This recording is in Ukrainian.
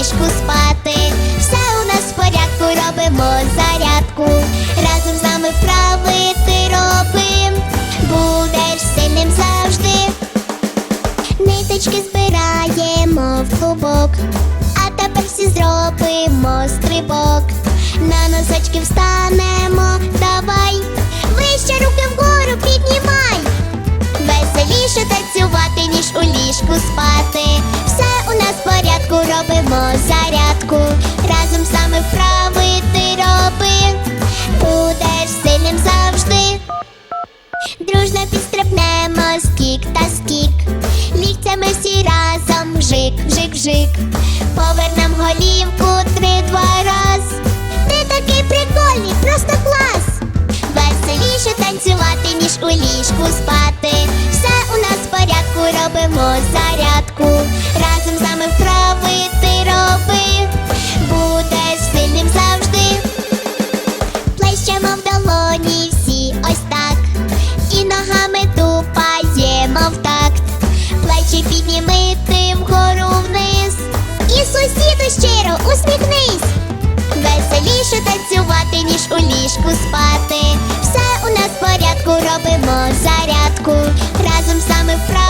ліжку спати. Все у нас в порядку, робимо зарядку. Разом з нами вправи ти робим, Будеш сильним завжди. Ниточки збираємо в клубок, а тепер всі зробимо робимо зарядку. Разом нами вправи ти роби. Будеш сильним завжди. Дружно підстрибнемо скік та скік. Ліктями всі разом вжик, вжик. Повернем голівку три-два раз. Ти такий прикольний, просто клас. Веселіше танцювати, ніж у ліжку спати. Все у нас в порядку, робимо зарядку. Щиро усміхнись. Веселіше танцювати, ніж у ліжку спати. Все у нас в порядку, робимо зарядку. Разом саме роби.